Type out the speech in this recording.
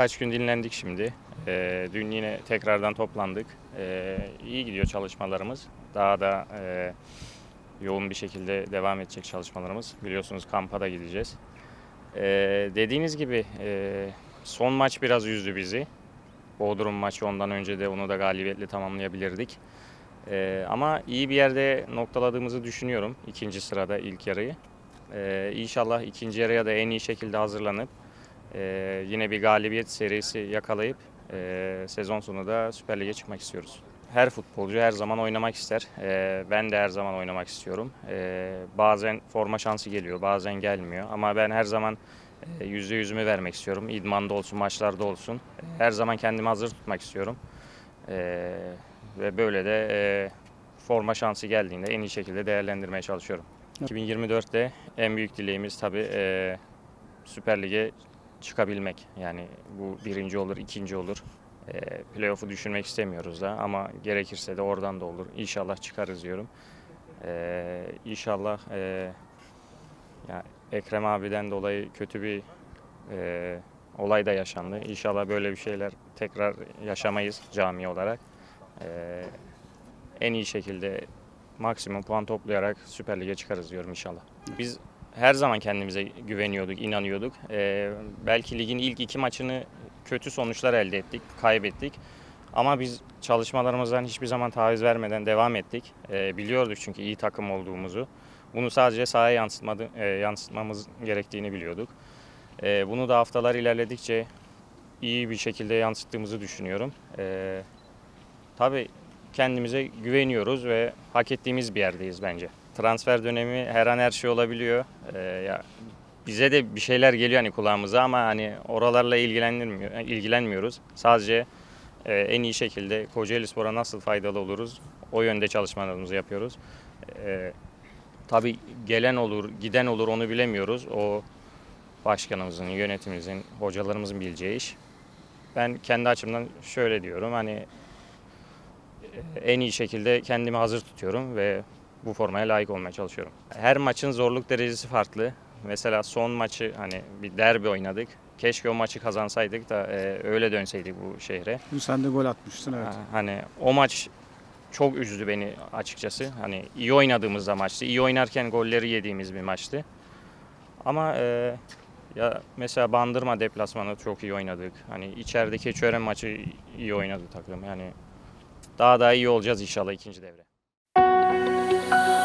birkaç gün dinlendik şimdi. Ee, dün yine tekrardan toplandık. Ee, iyi gidiyor çalışmalarımız. Daha da e, yoğun bir şekilde devam edecek çalışmalarımız. Biliyorsunuz kampa da gideceğiz. Ee, dediğiniz gibi e, son maç biraz üzdü bizi. Bodrum maçı ondan önce de onu da galibiyetle tamamlayabilirdik. Ee, ama iyi bir yerde noktaladığımızı düşünüyorum ikinci sırada ilk yarıyı. Ee, inşallah ikinci yarıya da en iyi şekilde hazırlanıp e, yine bir galibiyet serisi yakalayıp e, sezon sonu da Süper Lig'e çıkmak istiyoruz. Her futbolcu her zaman oynamak ister. Ee, ben de her zaman oynamak istiyorum. Ee, bazen forma şansı geliyor, bazen gelmiyor. Ama ben her zaman e, yüzde yüzümü vermek istiyorum. İdmanda olsun, maçlarda olsun. Her zaman kendimi hazır tutmak istiyorum. Ee, ve böyle de e, forma şansı geldiğinde en iyi şekilde değerlendirmeye çalışıyorum. 2024'te en büyük dileğimiz tabii e, Süper Lig'e çıkabilmek. Yani bu birinci olur, ikinci olur. E, playoff'u düşünmek istemiyoruz da ama gerekirse de oradan da olur. İnşallah çıkarız diyorum. E, inşallah e, ya Ekrem abiden dolayı kötü bir e, olay da yaşandı. İnşallah böyle bir şeyler tekrar yaşamayız cami olarak. E, en iyi şekilde maksimum puan toplayarak Süper Lig'e çıkarız diyorum inşallah. Biz her zaman kendimize güveniyorduk, inanıyorduk. Ee, belki ligin ilk iki maçını kötü sonuçlar elde ettik, kaybettik. Ama biz çalışmalarımızdan hiçbir zaman taviz vermeden devam ettik. Ee, biliyorduk çünkü iyi takım olduğumuzu. Bunu sadece sahaya yansıtmadı, e, yansıtmamız gerektiğini biliyorduk. Ee, bunu da haftalar ilerledikçe iyi bir şekilde yansıttığımızı düşünüyorum. Ee, tabii kendimize güveniyoruz ve hak ettiğimiz bir yerdeyiz bence. Transfer dönemi her an her şey olabiliyor. Ee, ya bize de bir şeyler geliyor hani kulağımıza ama hani oralarla ilgilenmiyor, ilgilenmiyoruz. Sadece e, en iyi şekilde Kocaeli Spor'a nasıl faydalı oluruz o yönde çalışmalarımızı yapıyoruz. Ee, tabii gelen olur, giden olur onu bilemiyoruz. O başkanımızın, yönetimimizin, hocalarımızın bileceği iş. Ben kendi açımdan şöyle diyorum hani en iyi şekilde kendimi hazır tutuyorum ve bu formaya layık olmaya çalışıyorum. Her maçın zorluk derecesi farklı. Mesela son maçı hani bir derbi oynadık. Keşke o maçı kazansaydık da e, öyle dönseydik bu şehre. Dün sen de gol atmıştın evet. Ha, Hani o maç çok üzdü beni açıkçası. Hani iyi oynadığımız da maçtı. İyi oynarken golleri yediğimiz bir maçtı. Ama e, ya mesela Bandırma deplasmanı çok iyi oynadık. Hani içeride Keçiören maçı iyi oynadı takım. Yani daha da iyi olacağız inşallah ikinci devre. Oh